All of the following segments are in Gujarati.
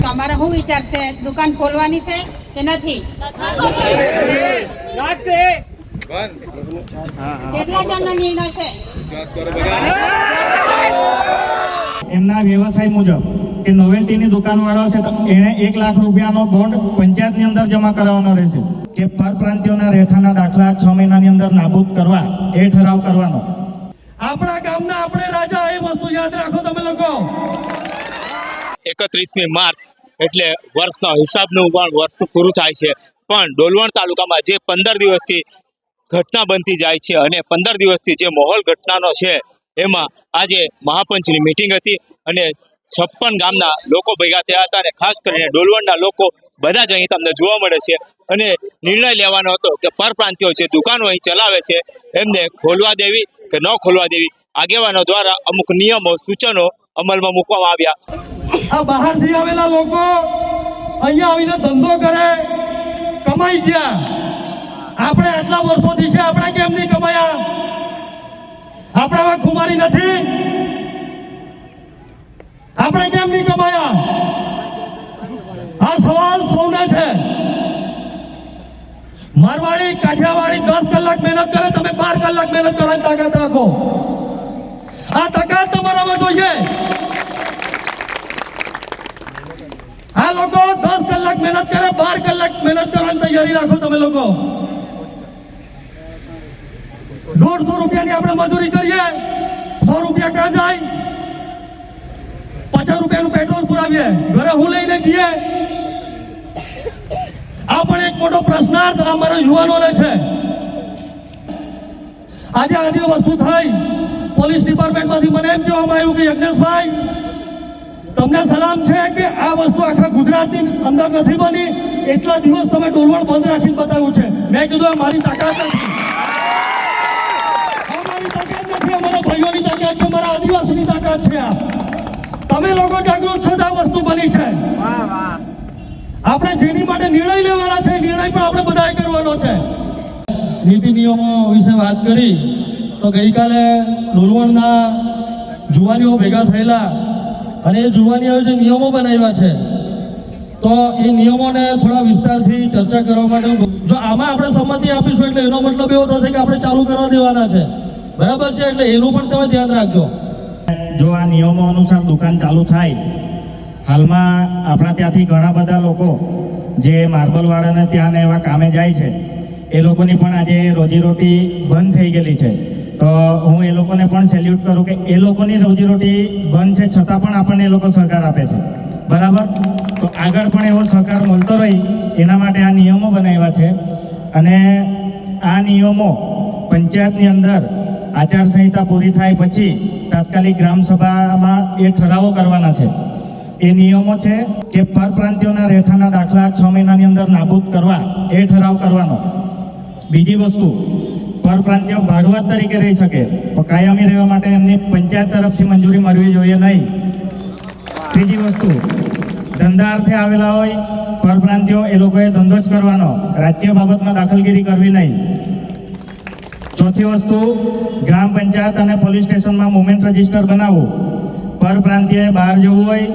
તમારે શું વિચાર છે? દુકાન ખોલવાની છે કે નથી? કેટલા જણનો નિર્ણય છે? એમના વ્યવસાય મુજબ કે નોવેલ્ટીની દુકાન વાળો છે તો એણે એક લાખ રૂપિયાનો બોન્ડ પંચાયતની અંદર જમા કરાવવાનો રહેશે. કે પરપ્રાંતિયોના રહેઠાણના દાખલા છ મહિનાની અંદર નાબૂદ કરવા એ ઠરાવ કરવાનો. આપણા ગામના આપણે રાજા એ વસ્તુ યાદ રાખો તમે લોકો. એકત્રીસમી માર્ચ એટલે વર્ષનો હિસાબનું પણ વર્ષ પૂરું થાય છે. પણ ડોલવણ તાલુકામાં જે પંદર દિવસથી ઘટના બનતી જાય છે અને પંદર દિવસથી જે માહોલ ઘટનાનો છે, એમાં આજે મહાપંચની મિટિંગ હતી અને છપ્પન ગામના લોકો ભેગા થયા હતા અને ખાસ કરીને ડોલવણના લોકો બધા જ અહીં તમને જોવા મળે છે. અને નિર્ણય લેવાનો હતો કે પરપ્રાંતિઓ જે દુકાનો અહીં ચલાવે છે, એમને ખોલવા દેવી કે ન ખોલવા દેવી, આગેવાનો દ્વારા અમુક નિયમો, સૂચનો અમલમાં મૂકવામાં આવ્યા. આ બહારથી આવેલા લોકો અહીંયા આવીને ધંધો કરે, કમાઈ ગયા. આપણે આટલા વર્ષોથી છે, આપણે કેમ નહીં કમાયા? આપણામાં ખુમારી નથી? આપણે કેમ નહીં કમાયા? આ સવાલ સૌને છે. મારવાડી, કાઠિયાવાડી દસ કલાક મહેનત કરે, તમે બાર કલાક મહેનત કરવાની તાકાત રાખો. આ તાકાત તમારામાં જોઈએ. આ લોકો દસ કલાક મહેનત કરે, બાર કલાક મહેનત કરવાની તૈયારી રાખો તમે લોકો. દોઢસો રૂપિયાની આપણે મજૂરી કરીએ. સો રૂપિયા ક્યાં જાય? પચાસ રૂપિયાનું પેટ્રોલ પુરાવીએ. ઘરે હું લઈને જઈએ. આ પણ એક મોટો પ્રશ્નાર્થ અમારા યુવાનોને છે. આજે આજે વસ્તુ થઈ, પોલીસ ડિપાર્ટમેન્ટમાંથી મને એમ કહેવામાં આવ્યું કે યજ્ઞેશભાઈ, તમને સલામ છે કે આ વસ્તુ આખા ગુજરાતની અંદર નથી બની? એટલા દિવસ તમે ડોલવણ બંધ રાખીને બતાવ્યું છે. મેં કીધું, આ મારી તાકાત નથી. આ મારી તાકાત નથી, અમારા ભાઈઓની તાકાત છે મારા આદિવાસીની તાકાત છે આ. તમે લોકો જાગૃત છો તો વસ્તુ બની છે. આપણે જેની માટે નિર્ણય લેવાના છે નિર્ણય પણ આપણે બધાએ કરવાનો છે. નીતિ નિયમો વિશે વાત કરી, તો ગઈકાલે લોલવણના જુવાનીઓ ભેગા થયેલા અને એ જુવાનીઓએ જે નિયમો બનાવ્યા છે, તો એ નિયમોને થોડા વિસ્તારથી ચર્ચા કરવા માટે જો આમાં આપણે સંમતિ આપીશું, એટલે એનો મતલબ એવો થશે કે આપણે ચાલુ કરવા દેવાના છે. બરાબર છે? એટલે એનું પણ તમે ધ્યાન રાખજો. જો આ નિયમો અનુસાર દુકાન ચાલુ થાય, હાલમાં આપણા ત્યાંથી ઘણા બધા લોકો જે માર્બલવાળાને ત્યાં એવા કામે જાય છે, એ લોકોની પણ આજે રોજીરોટી બંધ થઈ ગયેલી છે. તો હું એ લોકોને પણ સેલ્યુટ કરું કે એ લોકોની રોજીરોટી બંધ છે છતાં પણ આપણને એ લોકો સહકાર આપે છે. બરાબર? તો આગળ પણ એવો સહકાર મળતો રહી, એના માટે આ નિયમો બનાવ્યા છે. અને આ નિયમો પંચાયતની અંદર આચારસંહિતા પૂરી થાય પછી તાત્કાલિક ગ્રામસભામાં એ ઠરાવો કરવાના છે. એ નિયમો છે કે પરપ્રાંતિઓના રહેઠાણના દાખલા છ મહિનાની અંદર નાબૂદ કરવા એ ઠરાવ કરવાનો. બીજી વસ્તુ પરપ્રાંતિયો ભાડુઆત તરીકે રહી શકે કાયમી રહેવા માટે એમની પંચાયત તરફથી મંજૂરી મળવી જોઈએ નહીં. ત્રીજી વસ્તુ, ધંધા અર્થે આવેલા હોય પરપ્રાંતિઓ એ લોકોએ ધંધો જ કરવાનો. રાજકીય બાબતમાં દાખલગીરી કરવી નહીં. ચોથી વસ્તુ, ગ્રામ પંચાયત અને પોલીસ સ્ટેશનમાં મુમેન્ટ રજિસ્ટર બનાવવું પરપ્રાંતિયે બહાર જવું હોય,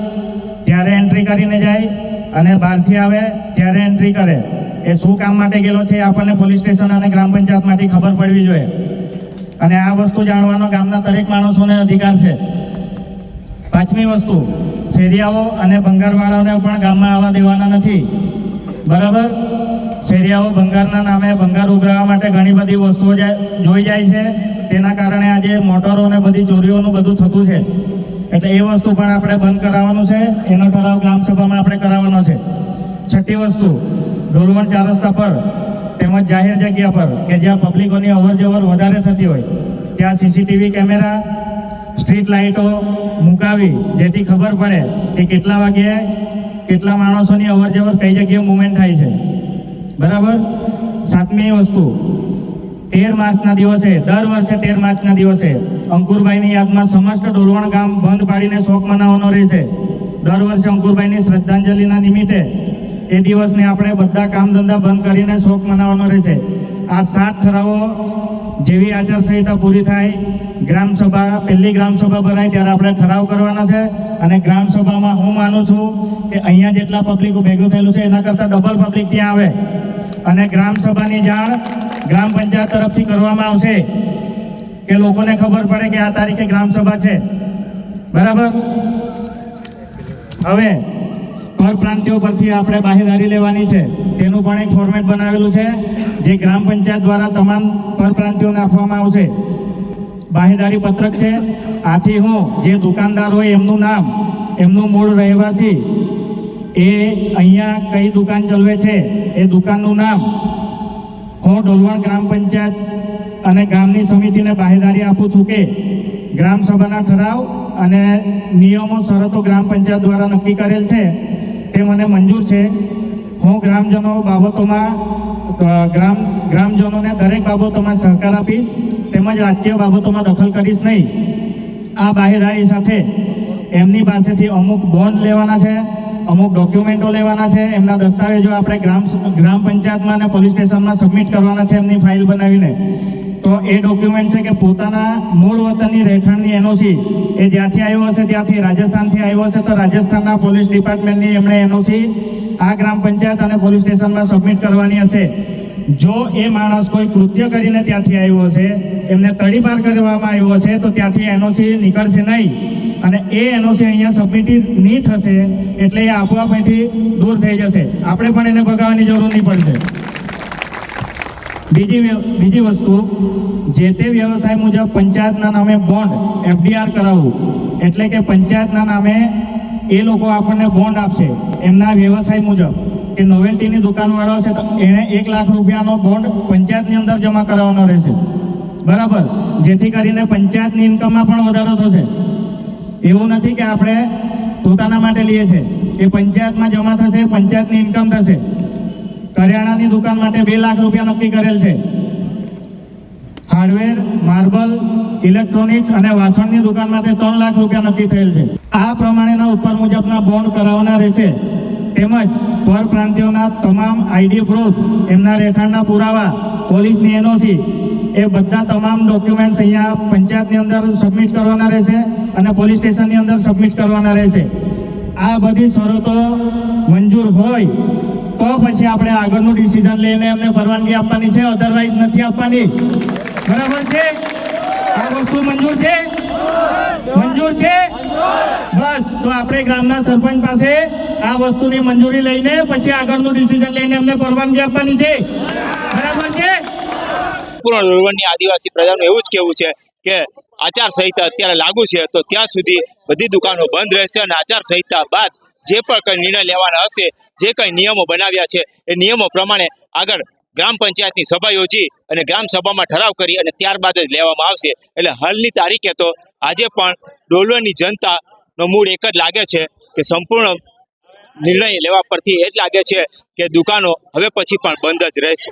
ત્યારે એન્ટ્રી કરીને જાય અને બહારથી આવે ત્યારે એન્ટ્રી કરે. એ શું કામ માટે ગયેલો છે આપણને પોલીસ સ્ટેશન અને ગ્રામ પંચાયતમાંથી ખબર પડવી જોઈએ. અને આ વસ્તુ જાણવાનો ગામના દરેક માણસોને અધિકાર છે. પાંચમી વસ્તુ, ફેરિયાઓ અને ભંગારવાળાઓને પણ ગામમાં આવવા દેવાના નથી. બરાબર? ફેરિયાઓ ભંગારના નામે ભંગાર ઉઘરાવવા માટે ઘણી બધી વસ્તુઓ જોઈ જાય છે. તેના કારણે આજે મોટરો અને બધી ચોરીઓનું બધું થતું છે. એટલે એ વસ્તુ પણ આપણે બંધ કરાવવાનું છે. એનો ઠરાવ ગ્રામસભામાં આપણે કરાવવાનો છે. છઠ્ઠી વસ્તુ ડોલવણ ચાર રસ્તા પર તેમજ જાહેર જગ્યા પર, કે જ્યાં પબ્લિકોની અવર જવર વધારે થતી હોય. ત્યાં સીસીટીવી કેમેરા, સ્ટ્રીટ લાઇટો મુકાવી, જેથી ખબર પડે કે કેટલા વાગ્યે કેટલા માણસોની અવર જવર કઈ જગ્યાએ મુવમેન્ટ થાય છે. બરાબર? સાતમી વસ્તુ. તેર માર્ચના દિવસે, દર વર્ષે તેર માર્ચના દિવસે અંકુરભાઈની યાદમાં સમસ્ત ડોલવણ ગામ બંધ પાડીને શોક મનાવવાનો રહેશે. દર વર્ષે અંકુરભાઈની શ્રદ્ધાંજલિના નિમિત્તે એ દિવસને આપણે બધા કામ ધંધા બંધ કરીને શોક મનાવવાનો રહેશે. આ સાત ઠરાવો જેવી આચારસંહિતા પૂરી થાય ગ્રામસભા પહેલી ગ્રામસભા ભરાય ત્યારે આપણે ઠરાવ કરવાના છે. અને ગ્રામસભામાં હું માનું છું કે અહીંયા જેટલા પબ્લિક ભેગું થયેલું છે, એના કરતાં ડબલ પબ્લિક ત્યાં આવે. અને ગ્રામસભાની જાણ ગ્રામ પંચાયત તરફથી કરવામાં આવશે. કે લોકોને ખબર પડે કે આ તારીખે ગ્રામસભા છે. બરાબર? હવે પરપ્રાંતિઓ પરથી આપણે બાહેદારી લેવાની છે. તેનું પણ એક ફોર્મેટ બનાવેલું છે, જે ગ્રામ પંચાયત દ્વારા તમામ પરપ્રાંતિઓને આપવામાં આવશે. બાહેદારી પત્રક છે. આથી હું જે દુકાનદાર હોય એમનું નામ, એમનું મૂળ રહેવાસી એ અહીંયા કઈ દુકાન ચલવે છે? એ દુકાનનું નામ હું ડોલવણ ગ્રામ પંચાયત અને ગામની સમિતિને બાહેદારી આપું છું કે ગ્રામ સભાના ઠરાવ અને નિયમો શરતો ગ્રામ પંચાયત દ્વારા નક્કી કરેલ છે. તે મને મંજૂર છે. હું ગ્રામજનો બાબતોમાં ગ્રામ, ગ્રામજનોને દરેક બાબતોમાં સહકાર આપીશ, તેમજ રાજકીય બાબતોમાં દખલ કરીશ નહીં. આ બાહેદારી સાથે એમની પાસેથી અમુક બોન્ડ લેવાના છે. અમુક ડોક્યુમેન્ટો લેવાના છે. એમના દસ્તાવેજો આપણે ગ્રામ ગ્રામ પંચાયતમાં અને પોલીસ સ્ટેશનમાં સબમિટ કરવાના છે એમની ફાઇલ બનાવીને. તો એ ડોક્યુમેન્ટ છે કે પોતાના મૂળ વતનની રહેઠાણની એનઓસી એ જ્યાંથી આવ્યો હશે, ત્યાંથી રાજસ્થાનથી આવ્યો હશે, તો રાજસ્થાનના પોલીસ ડિપાર્ટમેન્ટની એમણે એનઓસી આ ગ્રામ પંચાયત અને પોલીસ સ્ટેશનમાં સબમિટ કરવાની હશે. જો એ માણસ કોઈ કૃત્ય કરીને ત્યાંથી આવ્યો હશે, એમને તડીપાર કરવામાં આવ્યો છે તો ત્યાંથી એનઓસી નીકળશે નહીં. અને એ એનઓસી અહીંયા સબમિટ નહીં થશે એટલે એ આપોઆપ અહીંથી દૂર થઈ જશે. આપણે પણ એને ભગાવવાની જરૂર નહીં પડશે. બીજી બીજી વસ્તુ, જે તે વ્યવસાય મુજબ પંચાયતના નામે બોન્ડ એફડીઆર કરાવવું. એટલે કે પંચાયતના નામે એ લોકો આપણને બોન્ડ આપશે. એમના વ્યવસાય મુજબ. કે નોવેલ્ટીની દુકાનવાળો છે તો એણે એક લાખ રૂપિયાનો બોન્ડ પંચાયતની અંદર જમા કરાવવાનો રહેશે. બરાબર? જેથી કરીને પંચાયતની ઇન્કમમાં પણ વધારો થશે. એવું નથી કે આપણે પોતાના માટે લઈએ છીએ. એ પંચાયતમાં જમા થશે, પંચાયતની ઇન્કમ થશે. કરિયાણાની દુકાન માટે બે લાખ રૂપિયા નક્કી કરેલ છે. હાર્ડવેર માર્બલ ઇલેક્ટ્રોનિક્સ અને વાસણની દુકાન માટે ત્રણ લાખ રૂપિયા નક્કી થયેલ છે. આ પ્રમાણેના ઉપર મુજબના બોન્ડ કરાવવાના રહેશે. તેમજ પરપ્રાંતિઓના તમામ આઈડી પ્રૂફ એમના રહેઠાણના પુરાવા, પોલીસની એનઓસી એ બધા તમામ ડોક્યુમેન્ટ્સ અહીંયા પંચાયતની અંદર સબમિટ કરવાના રહેશે અને પોલીસ સ્ટેશનની અંદર સબમિટ કરવાના રહેશે. આ બધી શરતો મંજૂર હોય તો પછી આપણે આગળનું ડિસિઝન લઈને એમને પરવાનગી આપવાની છે. અધરવાઇઝ નથી આપવાની. બરાબર છે? આ વસ્તુ મંજૂર છે? મંજૂર છે? બસ, તો આપણે ગામના સરપંચ પાસે આ વસ્તુની મંજૂરી લઈને પછી આગળનું ડિસિઝન લઈને અમને પરવાનગી આપવાની છે. બરાબર છે? પૂર્ણ રૂરવણની આદિવાસી પ્રજાનું એવું જ કહેવું છે કે આચાર સંહિતા અત્યારે લાગુ છે, તો ત્યાં સુધી બધી દુકાનો બંધ રહેશે અને આચાર સંહિતા બાદ જે પણ કંઈ નિર્ણય લેવાના હશે, જે કંઈ નિયમો બનાવ્યા છે, એ નિયમો પ્રમાણે આગળ ગ્રામ પંચાયતની સભા યોજી અને ગ્રામ સભામાં ઠરાવ કરી અને ત્યારબાદ જ લેવામાં આવશે. એટલે હાલની તારીખે તો આજે પણ ડોલવણની જનતાનો મૂળ એક જ લાગે છે કે સંપૂર્ણ નિર્ણય લેવા પરથી એ જ લાગે છે કે દુકાનો હવે પછી પણ બંધ જ રહેશે.